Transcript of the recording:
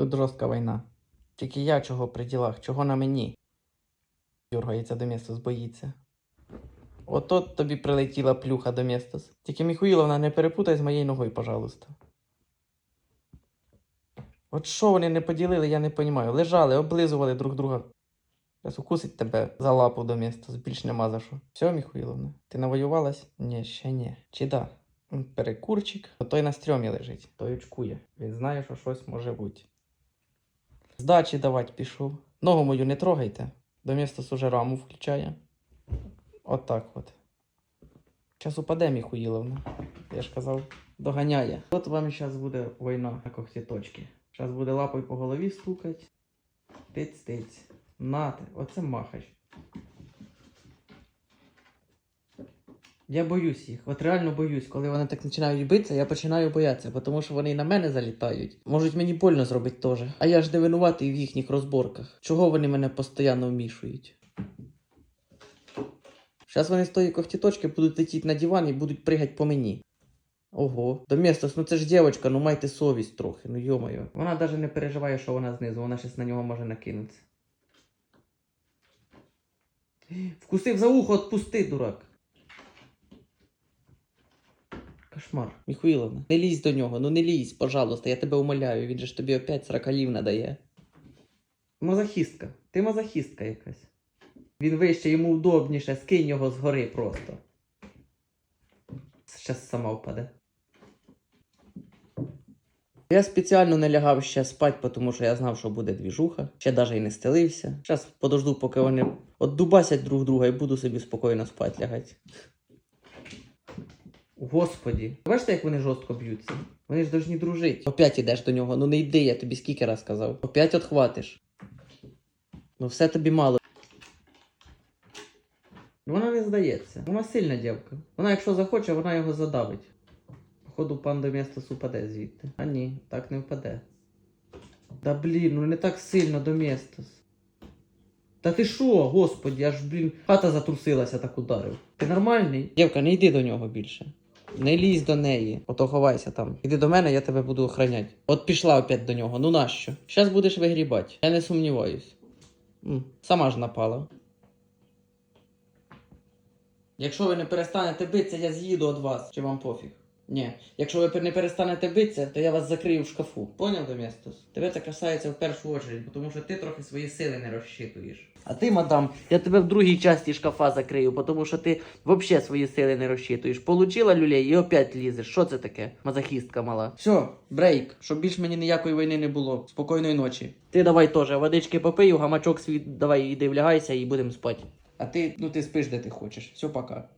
Тут жорстка війна. Тільки я чого при ділах, чого на мені? Дергається до Местос, боїться. Ото тобі прилетіла плюха до Местос. Тільки Міхуїловна не перепутай з моєю ногою, пожалуйста. От що вони не поділили, я не розумію. Лежали, облизували друг друга. Зараз укусить тебе за лапу до Местос, більш нема за що. Все, Міхуїловна, ти навоювалась? Ні, ще ні. Чи да? Перекурчик, то той на стрьомі лежить, той очкує. Він знає, що щось може бути. Здачі давати пішов. Ногу мою не трогайте. До міста уже раму включає. Отак от. Зараз упаде Міхуїловна. Я ж казав, доганяє. От вам зараз буде війна на когті точки. Зараз буде лапою по голові стукати. Тиць-тиць. Нате, оце махач. Я боюсь їх. От реально боюсь, коли вони так починають битися, я починаю боятися, бо тому що вони на мене залітають. Можуть мені больно зробити теж. А я ж не винуватий в їхніх розборках. Чого вони мене постійно вмішують? Зараз вони з тої когтіточки будуть летіти на диван і будуть пригати по мені. Ого, Доместос, ну це ж дівчинка, ну майте совість трохи, ну йомаю. Вона навіть не переживає, що вона знизу, вона щас на нього може накинутися. Вкусив за ухо, отпусти, дурак. Кошмар. Міхуїловна, не лізь до нього, ну не лізь, пожалуйста, я тебе умоляю, він же ж тобі опять сракалів надає. Мазохістка. Ти мазохістка якась. Він вище, йому удобніше, скинь його згори просто. Щас сама впаде. Я спеціально не лягав ще спати, тому що я знав, що буде двіжуха. Ще навіть і не стелився. Зараз подожду, поки вони отдубасять друг друга і буду собі спокійно спати лягати. Господі, бачите, як вони жорстко б'ються? Вони ж повинні дружити. Опять ідеш до нього. Ну не йди, я тобі скільки раз казав. Опять отхватиш. Ну все тобі мало. Вона не здається. Вона сильна дівка. Вона, якщо захоче, вона його задавить. Походу, пан до міста упаде звідти. А ні, так не впаде. Та блін, ну не так сильно до міста. Та ти що, господі, аж, блін, хата затрусилася, так ударив. Ти нормальний? Дівка, не йди до нього більше. Не лізь до неї, ото ховайся там. Іди до мене, я тебе буду охраняти. От пішла опять до нього. Ну нащо? Щас будеш вигрібати. Я не сумніваюсь. Сама ж напала. Якщо ви не перестанете битися, я з'їду від вас. Чи вам пофіг? Ні. Якщо ви не перестанете битися, то я вас закрию в шкафу. Поняв, Доместос? Тебе це касається в першу очередь, тому що ти трохи свої сили не розчитуєш. А ти, мадам, я тебе в другій часті шкафа закрию, тому що ти взагалі свої сили не розчитуєш. Получила люлей і опять лізеш. Що це таке? Мазохістка мала. Все, брейк, щоб більш мені ніякої війни не було. Спокійної ночі. Ти давай теж водички попий, у гамачок свій давай іди влягайся і будемо спати. А ти, ну ти спиш де ти хочеш. Все, пока.